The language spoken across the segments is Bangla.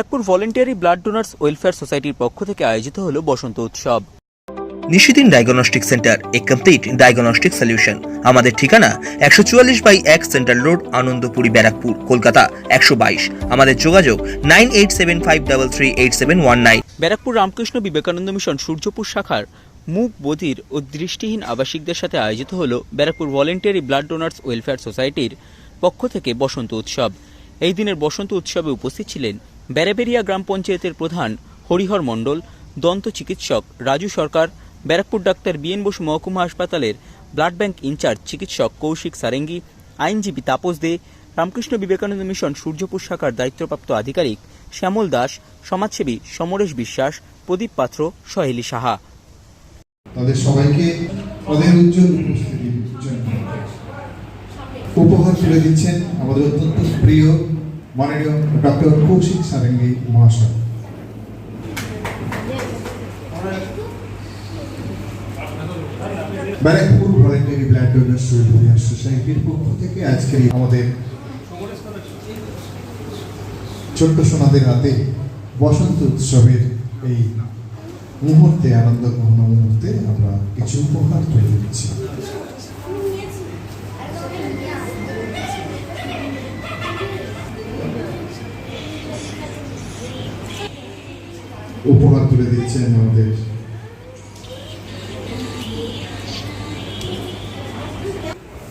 Barrackpore voluntary blood donors welfare সোসাইটির পক্ষ থেকে আয়োজিত হল Basanta Utsav. Nishidin diagnostic centre a complete diagnostic solution আমাদের ঠিকানা একশো চুয়াল্লিশ বাই এক সেন্ট্রাল রোড আনন্দপুরি ব্যারাকপুর কলকাতা একশো বাইশ। আমাদের যোগাযোগ nine eight seven five double three eight seven one nine. Barrackpore Ramakrishna Vivekananda mission Suryapur শাখার মুখ বধির ও দৃষ্টিহীন আবাসিকদের সাথে আয়োজিত হল Barrackpore voluntary blood donors welfare সোসাইটির পক্ষ থেকে বসন্ত উৎসব। এই দিনের বসন্ত উৎসবে উপস্থিত ছিলেন ব্যারাবেরিয়া গ্রাম পঞ্চায়েতের প্রধান হরিহর মণ্ডল, দন্ত চিকিৎসক রাজু সরকার, ব্যারাকপুর ডাক্তার বিএন বসু মহকুমা হাসপাতালের ব্লাড ব্যাংক ইনচার্জ চিকিৎসক কৌশিক সারেঙ্গি, আইনজীবী তাপস দে, রামকৃষ্ণ বিবেকানন্দ মিশন সূর্যপুর শাখার দায়িত্বপ্রাপ্ত আধিকারিক শ্যামল দাস, সমাজসেবী সমরেশ বিশ্বাস, প্রদীপ পাত্র, সহেলি সাহা। তাদের সবাইকে উজ্জ্বল উপস্থিতির জন্য উপহার তুলে দিচ্ছেন আমাদের অত্যন্ত প্রিয় মাননীয় ডক্টর কৌশিক সারেঙ্গি মহাশয়। Barrackpore voluntary blood donors welfare সোসাইটির পক্ষ থেকে আজকে আমাদের ছোট্ট সোনাদের হাতে বসন্ত উৎসবের এই মুহূর্তে, আনন্দ মুহূর্তে আমরা কিছু উপহার তুলে দিচ্ছি উপহার তুলে দিচ্ছেন আমাদের।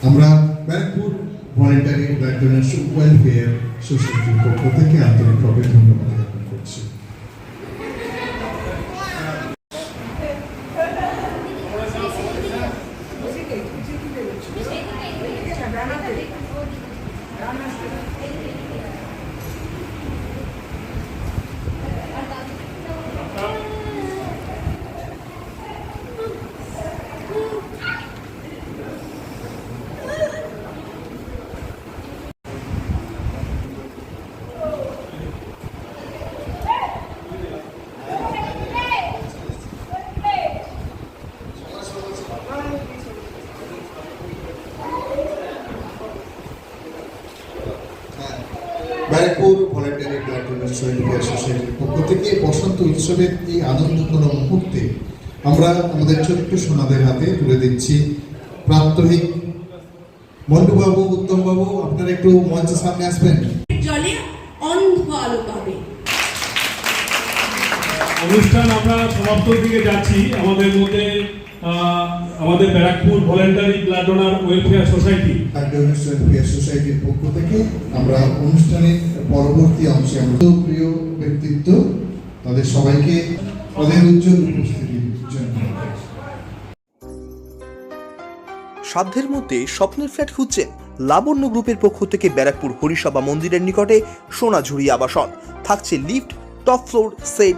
আমরা Barrackpore voluntary blood donation welfare সোসাইটির পক্ষ থেকে আন্তরিকভাবে ধন্যবাদ জ্ঞাপন করছি। ব্যারাকপুর ভলেন্টারি ব্লাড ওয়েলফেয়ার সোসাইটির পক্ষ থেকে বসন্ত উৎসবের এই আনন্দঘন মুহূর্তে আমরা আমাদের ছোট্ট সোনাদের হাতে তুলে দিচ্ছি প্রাত্যহিক। মন্টুবাবু উত্তমবাবু আপনারা একটু মঞ্চের সামনে আসবেন। জলে অন্ধ আলো পাবে। অনুষ্ঠান আমরা সমাপ্তর দিকে যাচ্ছি। আমাদের মধ্যে আমাদের Barrackpore voluntary blood donor welfare society. Blood donation welfare সোসাইটির পক্ষ থেকে আমরা অনুষ্ঠানের পরবর্তী অংশে আমরা প্রিয় ব্যক্তিত্ব তাদের সবাইকে তাদের উজ্জ্বল উপস্থিতির জন্য সাধ্যের মধ্যে স্বপ্নের ফ্ল্যাট খুঁজছেন লাবণ্য গ্রুপের পক্ষ থেকে ব্যারাকপুর হরিসভা মন্দিরের নিকটে সোনাঝুরি আবাসন। থাকছে lift top floor set